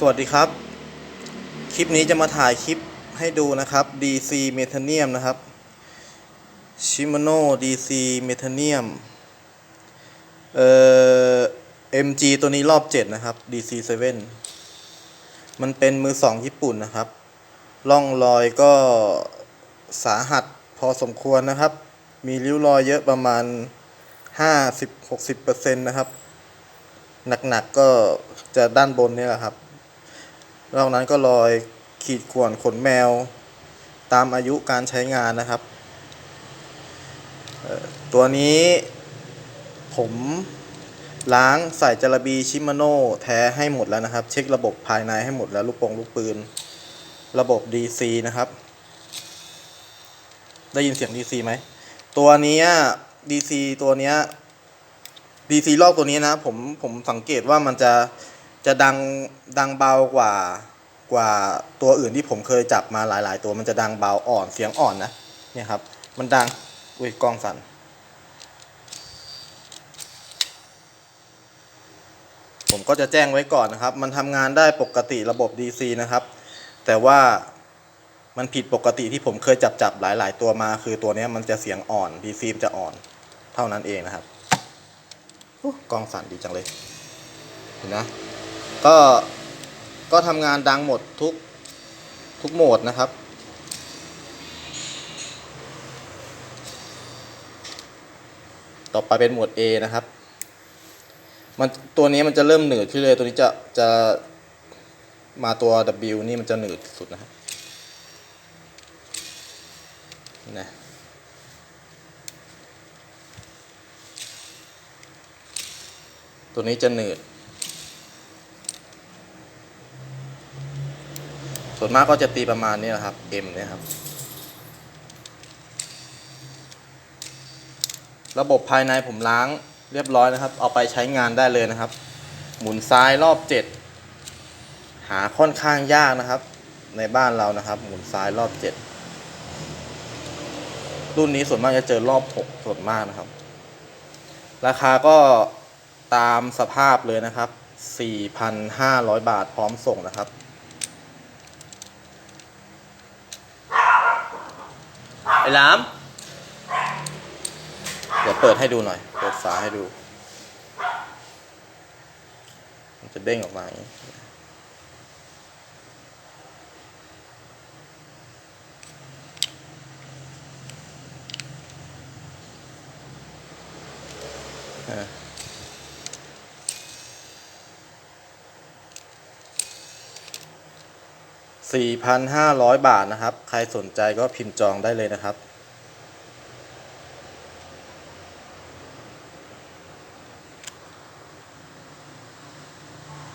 สวัสดีครับ คลิปนี้จะมาถ่ายคลิปให้ดูนะครับ DC m e t a n i u m นะครับ Shimano DC m e t a n i u m เอ่อ MG ตัวนี้รอบ 7 นะครับ DC 7 มันเป็นมือสองญี่ปุ่นนะครับ ร่องรอยก็สาหัสพอสมควรนะครับ มีริ้วรอยเยอะประมาณ 50-60%นะครับ หนักๆก็จะด้านบนนี่แหละครับ นอกนั้นก็รอยขีดข่วนขนแมว ตามอายุการใช้งานนะครับ ตัวนี้ผมล้างใส่จระบีชิมาโน่แท้ให้หมดแล้วนะครับ เช็คระบบภายในให้หมดแล้วลูกโปงลูกปืน ระบบ DC นะครับ ได้ยินเสียง DC ไหม ตัวนี้ DC ตัวนี้ DC รอบตัวนี้นะ ผมผมสังเกตว่ามันจะ จะดังดังเบากว่ากว่าตัวอื่นที่ผมเคยจับมาหลาย ๆ ตัวมันจะดังเบาอ่อนเสียงอ่อนนะเนี่ยครับ มันดังอุ้ยกล้องสั่นผมก็จะแจ้งไว้ก่อนนะครับ มันทำงานได้ปกติระบบ DC นะครับ แต่ว่ามันผิดปกติที่ผมเคยจับจับหลาย ๆ ตัวมา คือตัวนี้มันจะเสียงอ่อน DC มันจะอ่อนเท่านั้นเองนะครับอู้กล้องสั่นดีจังเลย เห็นนะ ก็ก็ทำงานดังหมดทุกทุกโหมดนะครับ ต่อไปเป็นโหมด A นะครับมันตัวนี้มันจะเริ่มหนืดขึ้นเลยตัวนี้จะจะมาตัว W นี่มันจะหนืดสุดนะครับนะตัวนี้จะหนืด ส่วนมากก็จะตีประมาณนี้แหละครับ M เนี่ยครับ ระบบภายในผมล้างเรียบร้อยนะครับ เอาไปใช้งานได้เลยนะครับ หมุนซ้ายรอบ 7 หาค่อนข้างยากนะครับ ในบ้านเรานะครับ หมุนซ้ายรอบ 7 รุ่นนี้ส่วนมากจะเจอรอบ 6 ส่วนมากนะครับ ราคาก็ตามสภาพเลยนะครับ 4,500 บาทพร้อมส่งนะครับ ไอ้หลาม เดี๋ยวเปิดให้ดูหน่อย เปิดฝาให้ดู มันจะเด้งออกมาอย่างนี้อ่า 4,500 บาทนะครับ ใครสนใจก็พิมพ์จองได้เลยนะครับ